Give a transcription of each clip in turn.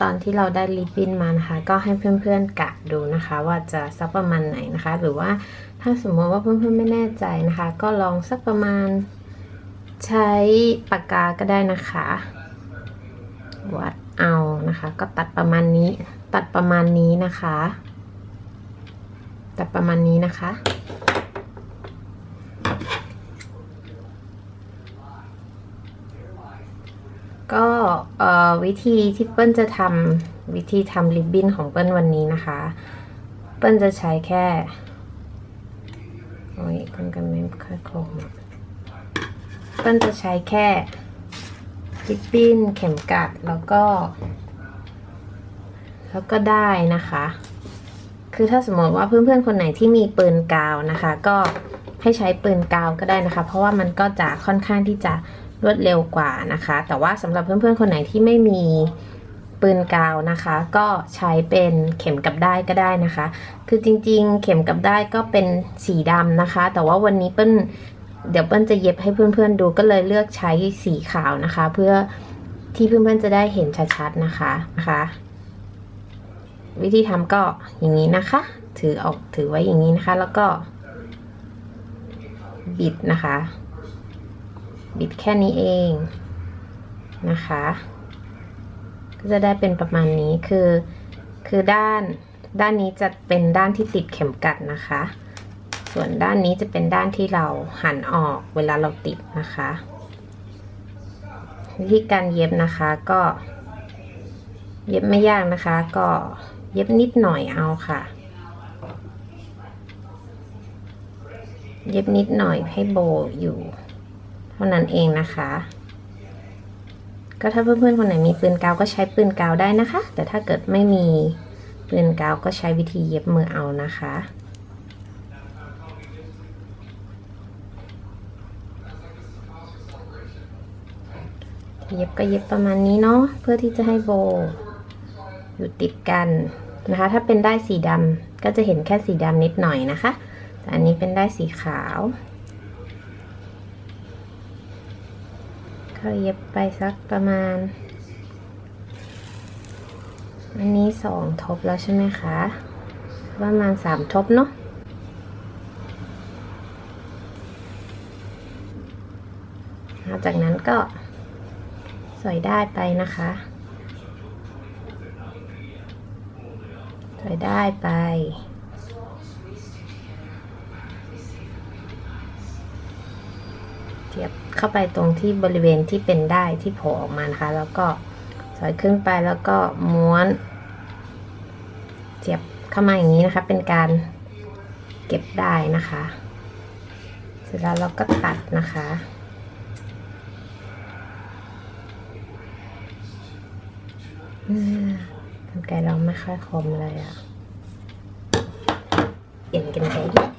ตอนที่เราได้ริบบิ้นมานะคะ ก็ให้เพื่อนๆกะดูนะคะ ว่าจะสักประมาณไหนนะคะ หรือว่าถ้าสมมติว่าเพื่อนๆไม่แน่ใจนะคะ ก็ลองสักประมาณใช้ปากกาก็ได้นะคะ วัดเอานะคะ ก็ตัดประมาณนี้ ตัดประมาณนี้นะคะ ตัดประมาณนี้นะคะ ก็วิธีที่เปิ้ลจะทำวิธีทำริบบิ้นของเปิ้ลวันนี้นะคะ เปิ้ลจะใช้แค่โอ้ยกันกันไม่ค่อยคมอะเปิ้ลจะใช้แค่ริบบิ้นเข็มกัดแล้วก็ แล้วก็ได้นะคะ คือถ้าสมมติว่าเพื่อนๆคนไหนที่มีปืนกาวนะคะ ก็ให้ใช้ปืนกาวก็ได้นะคะ เพราะว่ามันก็จะค่อนข้างที่จะ รวดเร็วกว่านะคะ แต่ว่าสำหรับเพื่อนๆคนไหนที่ไม่มีปืนกาวนะคะ ก็ใช้เป็นเข็มกับได้ก็ได้นะคะ คือจริงๆ เข็มกับได้ก็เป็นสีดำนะคะ แต่ว่าวันนี้เปิ้ลเดี๋ยวเปิ้ลจะเย็บให้เพื่อนๆดูก็เลยเลือกใช้สีขาวนะคะ เพื่อที่เพื่อนๆจะได้เห็นชัดๆนะคะนะคะวิธีทำก็อย่างนี้นะคะ ถือออกถือไว้อย่างนี้นะคะ แล้วก็บิดนะคะ บิดแค่นี้เองนะคะ ก็จะได้เป็นประมาณนี้คือ คือด้านด้านนี้จะเป็นด้านที่ติดเข็มกัดนะคะ ส่วนด้านนี้จะเป็นด้านที่เราหันออกเวลาเราติดนะคะ วิธีการเย็บนะคะก็ เย็บไม่ยากนะคะ ก็เย็บนิดหน่อยเอาค่ะ เย็บนิดหน่อยให้โบอยู่ ท่านั้นเองนะคะ ก็ถ้าเพื่อนๆคนไหนมีปืนกาวก็ใช้ปืนกาวได้นะคะ แต่ถ้าเกิดไม่มีปืนกาวก็ใช้วิธีเย็บมือเอานะคะเย็บก็เย็บประมาณนี้เนาะเพื่อที่จะให้โบอยู่ติดกันนะคะ ถ้าเป็นได้สีดำก็จะเห็นแค่สีดำนิดหน่อยนะคะ แต่อันนี้เป็นได้สีขาว ก็เย็บไปสักประมาณ อันนี้สองทบแล้วใช่ไหมคะ ประมาณสามทบเนาะหลังจากนั้นก็สอยได้ไปนะคะ สอยได้ไป เทียบเข้าไปตรงที่บริเวณที่เป็นได้ที่โผล่ออกมานะคะ แล้วก็สอยขึ้นไปแล้วก็ม้วนเทียบเข้ามาอย่างนี้นะคะ เป็นการเก็บได้นะคะ เสร็จแล้วเราก็ตัดนะคะกรรไกเราไม่ค่อยคมเลยอะเปลี่ยนกันไกรนะคะ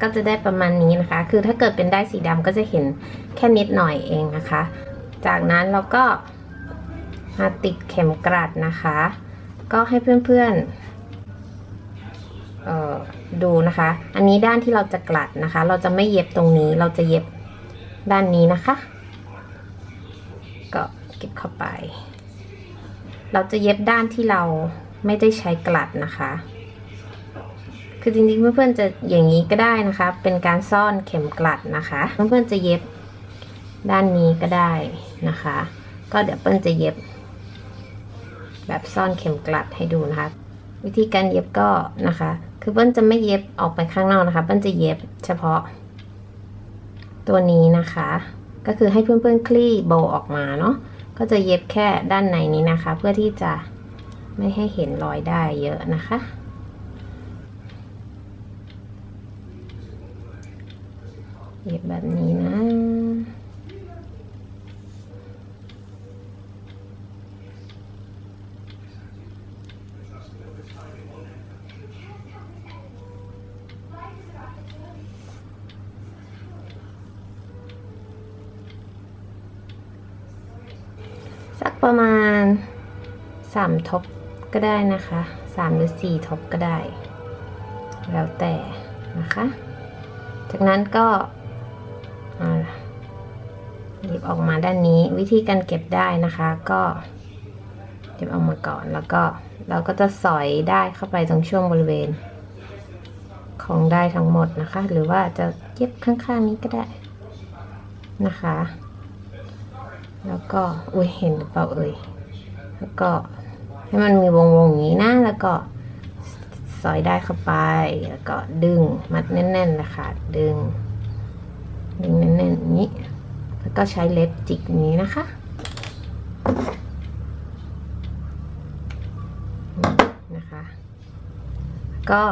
ก็จะได้ประมาณนี้นะคะ คือถ้าเกิดเป็นได้สีดำก็จะเห็นแค่นิดหน่อยเองนะคะ จากนั้นเราก็มาติดเข็มกลัดนะคะ ก็ให้เพื่อนๆดูนะคะ อันนี้ด้านที่เราจะกลัดนะคะ เราจะไม่เย็บตรงนี้ เราจะเย็บด้านนี้นะคะ ก็เก็บเข้าไป เราจะเย็บด้านที่เราไม่ได้ใช้กลัดนะคะ คือจริงๆเพื่อนๆจะอย่างนี้ก็ได้นะคะ เป็นการซ่อนเข็มกลัดนะคะ เพื่อนๆจะเย็บด้านนี้ก็ได้นะคะ ก็เดี๋ยวเปิ้ลจะเย็บ แบบซ่อนเข็มกลัดให้ดูนะคะ วิธีการเย็บก็นะคะ คือเปิ้ลจะไม่เย็บออกไปข้างนอกนะคะ เปิ้ลจะเย็บเฉพาะ ตัวนี้นะคะ ก็คือให้เพื่อนๆคลี่โบออกมาเนาะก็จะเย็บแค่ด้านในนี้นะคะ เพื่อที่จะไม่ให้เห็นรอยได้เยอะนะคะ เย็บแบบนี้นะ สักประมาณสามทบก็ได้นะคะสามหรือสี่ทบก็ได้ แล้วแต่นะคะ จากนั้นก็ หยิบออกมาด้านนี้วิธีการเก็บได้นะคะก็เย็บออกมาก่อนแล้วก็เราก็จะสอยได้เข้าไปตรงช่วงบริเวณ ของได้ทั้งหมดนะคะ หรือว่าจะเย็บข้างๆนี้ก็ได้นะคะ แล้วก็อุ้ยเห็นหรือเปล่าเอ่ยแล้วก็ให้มันมีวงๆอย่างนี้นะแล้วก็สอยได้เข้าไปแล้วก็ดึงมัดแน่นๆนะคะดึง อย่างนี้ แล้วก็ใช้เล็บจิกนี้นะคะ นะคะ ก็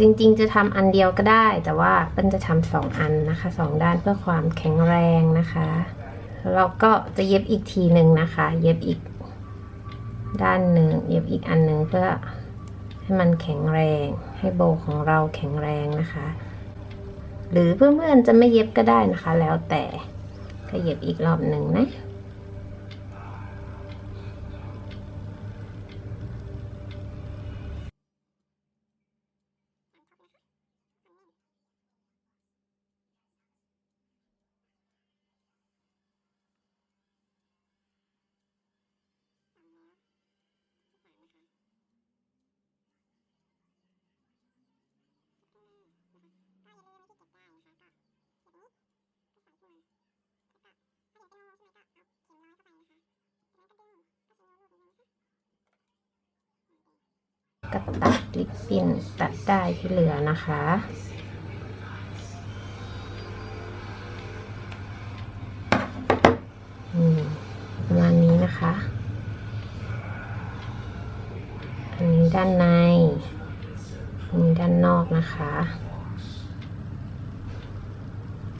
จริงๆ จะทำอันเดียวก็ได้ แต่ว่าเปิ้ลจะทำสองอันนะคะสองด้านเพื่อความแข็งแรงนะคะแล้วเราก็จะเย็บอีกทีหนึ่งนะคะ เย็บอีกด้านหนึ่งเย็บอีกอันหนึ่งเพื่อให้มันแข็งแรง ให้โบของเราแข็งแรงนะคะ หรือเพื่อนๆจะไม่เย็บก็ได้นะคะ แล้วแต่ก็เย็บอีกรอบหนึ่งนะ ก็ตัดลิปปิ้นตัดได้ที่เหลือนะคะอืมประมาณนี้นะคะ อันนี้ด้านใน อันนี้ด้านนอกนะคะ